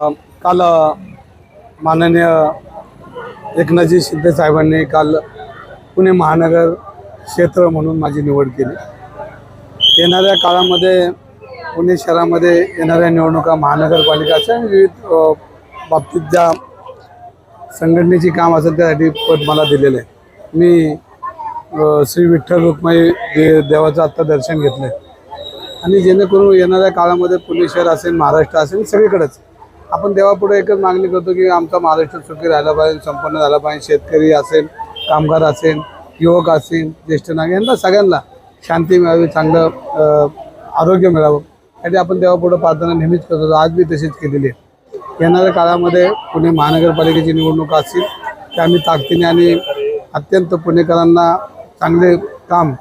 काल माननीय एकनाथजी शिंदे साहेबांनी काल पुणे महानगर क्षेत्र म्हणून माझी निवड केली. येणाऱ्या काळामध्ये पुणे शहरामध्ये येणाऱ्या निवडणुका महानगरपालिकाच्या आणि विविध बाबतीत ज्या संघटनेची काम असेल त्यासाठी पद मला दिलेलं आहे. मी श्री विठ्ठल रुक्माई दे देवाचं आत्ता दर्शन घेतलं आहे आणि जेणेकरून येणाऱ्या काळामध्ये पुणे शहर असेल महाराष्ट्र असेल सगळीकडेच आपण देवापुढे एकच मागणी करतो की आमचा महाराष्ट्र सुखी राहिला पाहिजे संपन्न झाला पाहिजे शेतकरी असेल कामगार असेल युवक असेल ज्येष्ठ नागरिक यांना सगळ्यांना शांती मिळावी चांगलं आरोग्य मिळावं. यासाठी आपण देवापुढे प्रार्थना नेहमीच करतो. आज मी तशीच केलेली आहे. येणाऱ्या काळामध्ये पुणे महानगरपालिकेची निवडणूक असतील त्या आम्ही ताकदीने आणि अत्यंत पुणेकरांना चांगले काम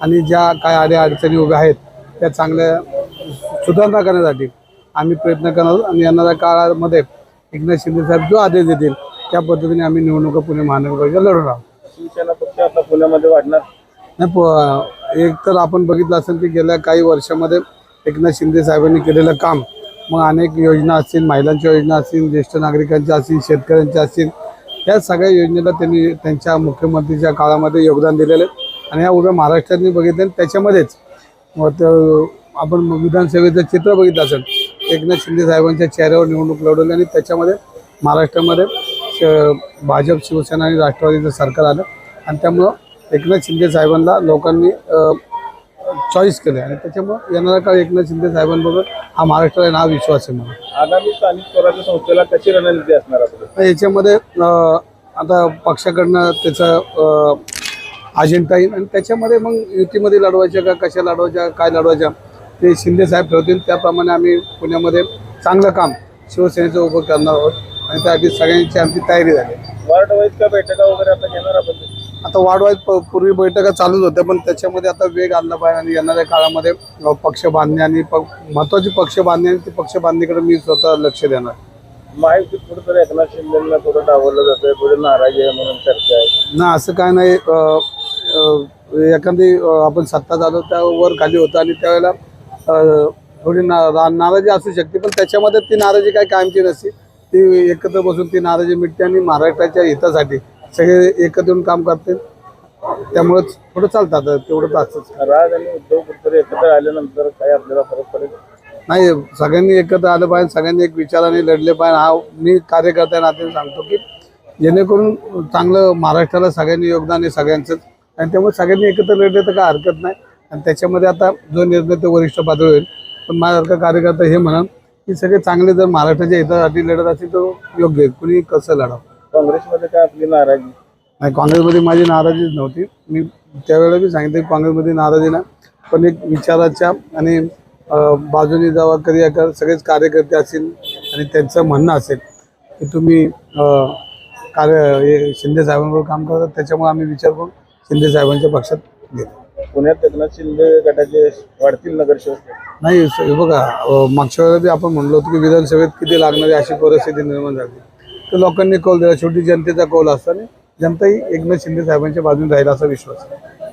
आणि ज्या काय आड्या अडचणी उभ्या आहेत त्या चांगल्या सुधारणा करण्यासाठी आम्ही प्रयत्न करणार आहोत आणि येणाऱ्या काळामध्ये एकनाथ शिंदे साहेब जो आदेश देतील त्या पद्धतीने आम्ही निवडणुका पुणे महानगरपालिका लढवणार आहोत. शिवसेना पक्ष आता पुण्यामध्ये वाढणार. नाही प एक तर आपण बघितलं असेल की गेल्या काही वर्षामध्ये एकनाथ शिंदे साहेबांनी केलेलं काम मग अनेक योजना असतील महिलांच्या योजना असतील ज्येष्ठ नागरिकांच्या असतील शेतकऱ्यांच्या असतील या सगळ्या योजनेला त्यांनी त्यांच्या मुख्यमंत्रीच्या काळामध्ये योगदान दिलेलं आहे. आणि या उभ्या महाराष्ट्रातनी बघितलं आणि त्याच्यामध्येच मग ते आपण विधानसभेचं चित्र बघितलं असेल एकनाथ शिंदे साहेबांच्या चेहऱ्यावर निवडणूक लढवली आणि त्याच्यामध्ये महाराष्ट्रामध्ये श- भाजप शिवसेना आणि राष्ट्रवादीचं सरकार आलं. आणि त्यामुळं एकनाथ शिंदे साहेबांना लोकांनी चॉईस केलं आणि त्याच्यामुळं येणारा काळ एकनाथ शिंदे साहेबांबरोबर हा महाराष्ट्राला नाव विश्वास आहे मला. आगामी स्थानिक स्वराज्य संस्थेला कशी रणनीती असणार याच्यामध्ये आता पक्षाकडनं त्याचं अजेंडा येईल. आणि त्याच्यामध्ये मग युतीमध्ये लढवायच्या का कशा लढवायच्या काय लढवायच्या? ते शिंदे साहेब ठरवतील. त्याप्रमाणे आम्ही पुण्यामध्ये चांगलं काम शिवसेनेचं उभं करणार आहोत आणि त्यासाठी सगळ्यांची आमची तयारी झाली. वार्ड वाईज का बैठका वगैरे आता घेणार आपण आता प- पूर्वी बैठका चालूच होत्या पण त्याच्यामध्ये आता वेग आणला पाहिजे आणि येणाऱ्या काळामध्ये पक्ष बांधणे आणि प महत्त्वाची पक्ष बांधणे आणि ती पक्ष बांधणीकडे मी स्वतः लक्ष देणार. माहिती कुठेतरी एकनाथ शिंदेना थोडं थोडी नाराजी आहे म्हणून चर्चा आहे. ना असं काय नाही. एखादी आपण सत्ता जातो त्यावर खाली होतं आणि त्यावेळेला थोडी ना नाराजी असू शकते पण त्याच्यामध्ये ती नाराजी काय कायमची नसते. ती एकत्र बसून ती नाराजी मिटते आणि महाराष्ट्राच्या हितासाठी सगळे एकत्र येऊन काम करते. त्यामुळेच थोडं चालतं आता तेवढं राज आणि उद्धव कुठेतरी एकत्र आल्यानंतर काय आपल्याला फरक पडेल? नाही सगळ्यांनी एकत्र आलं पाहिजे सगळ्यांनी एक विचाराने लढले पाहिजे. हा मी कार्यकर्त्या नात्याने सांगतो की जेणेकरून चांगलं महाराष्ट्राला सगळ्यांनी योगदान आहे सगळ्यांचंच. आणि त्यामुळे सगळ्यांनी एकत्र लढले तर काय हरकत नाही. आणि त्याच्यामध्ये आता जो निर्णय तो वरिष्ठ पातळी होईल. पण माझ्यासारखा कार्यकर्ता हे म्हणाल की सगळे चांगले जर महाराष्ट्राच्या हितासाठी लढत असेल तर योग्य आहे कुणी कसं लढावं? काँग्रेसमध्ये काय आपली नाराजी? नाही काँग्रेसमध्ये माझी नाराजीच नव्हती. मी त्यावेळेला बी सांगितलं की काँग्रेसमध्ये नाराजी नाही पण एक विचाराच्या आणि बाजूने जेव्हा कधी एका सगळेच कार्यकर्ते असतील आणि त्यांचं म्हणणं असेल की तुम्ही कार्य हे शिंदे साहेबांबरोबर काम करतात त्याच्यामुळे आम्ही विचार करून शिंदे साहेबांच्या पक्षात घेतो पुण्यात एकनाथ शिंदे गटाचे वाढतील नगरसेवक? नाही स- हे बघा अं, मागच्या वेळेला बी आपण म्हणलो होतो की विधानसभेत किती लागणारी अशी परिस्थिती निर्माण झाली. तर लोकांनी कौल दिला शेवटी जनतेचा कौल असतो जनताही एकनाथ शिंदे साहेबांच्या बाजूने राहील असा विश्वास आहे.